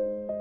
you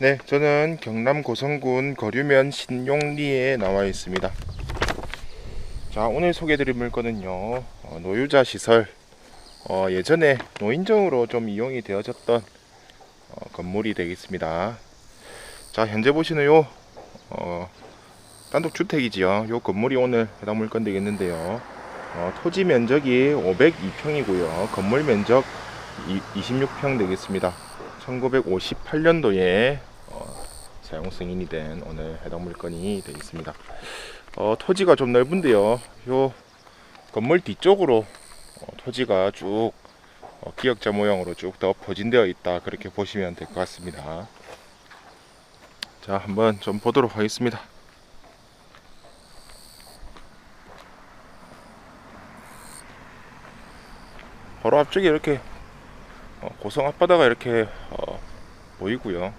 네, 저는 경남 고성군 거류면 신용리에 나와 있습니다. 자, 오늘 소개드릴 물건은요, 어, 노유자 시설. 어, 예전에 노인정으로 좀 이용이 되어졌던 어, 건물이 되겠습니다. 자, 현재 보시는 요, 어, 단독 주택이지요. 요 건물이 오늘 해당 물건 되겠는데요. 어, 토지 면적이 502평이고요. 건물 면적 26평 되겠습니다. 1958년도에 어, 사용 승인이 된 오늘 해당 물건이 되겠습니다. 어, 토지가 좀 넓은데요. 요 건물 뒤쪽으로 어, 토지가 쭉 어, 기역자 모형으로 쭉 더 포진되어 있다 그렇게 보시면 될 것 같습니다. 자, 한번 좀 보도록 하겠습니다. 바로 앞쪽에 이렇게 어, 고성 앞바다가 이렇게 어, 보이고요.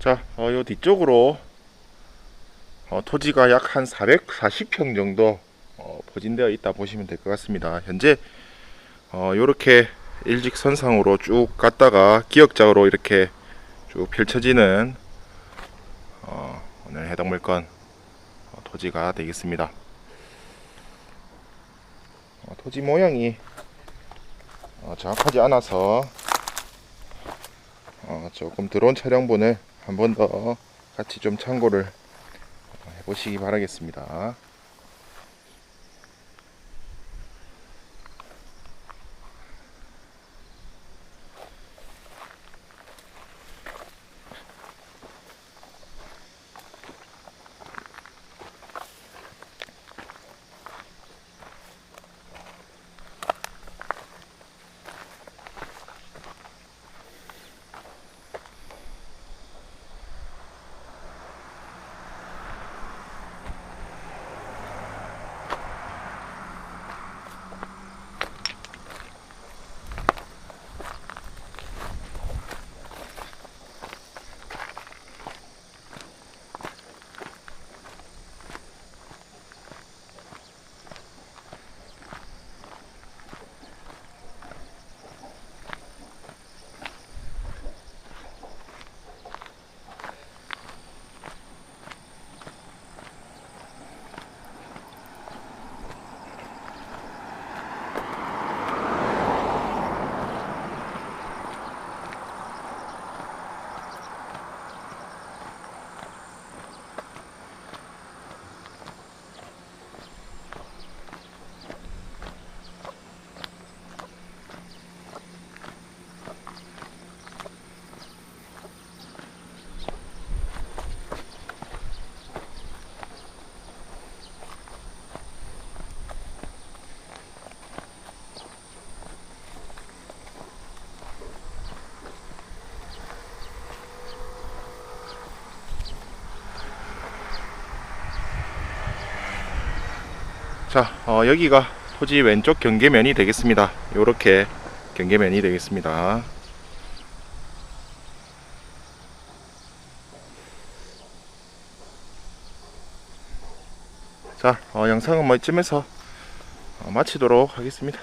자, 어, 요 뒤쪽으로 어, 토지가 약 한 440평 정도 어, 포진되어 있다 보시면 될 것 같습니다. 현재 어, 요렇게 일직선상으로 쭉 갔다가 기역자로 이렇게 쭉 펼쳐지는 어, 오늘 해당 물건 어, 토지가 되겠습니다. 어, 토지 모양이 어, 정확하지 않아서 어, 조금 드론 촬영본을 한 번 더 같이 좀 참고를 해보시기 바라겠습니다. 자, 어, 여기가 토지 왼쪽 경계면이 되겠습니다. 요렇게 경계면이 되겠습니다. 자, 어, 영상은 뭐 이쯤에서 어, 마치도록 하겠습니다.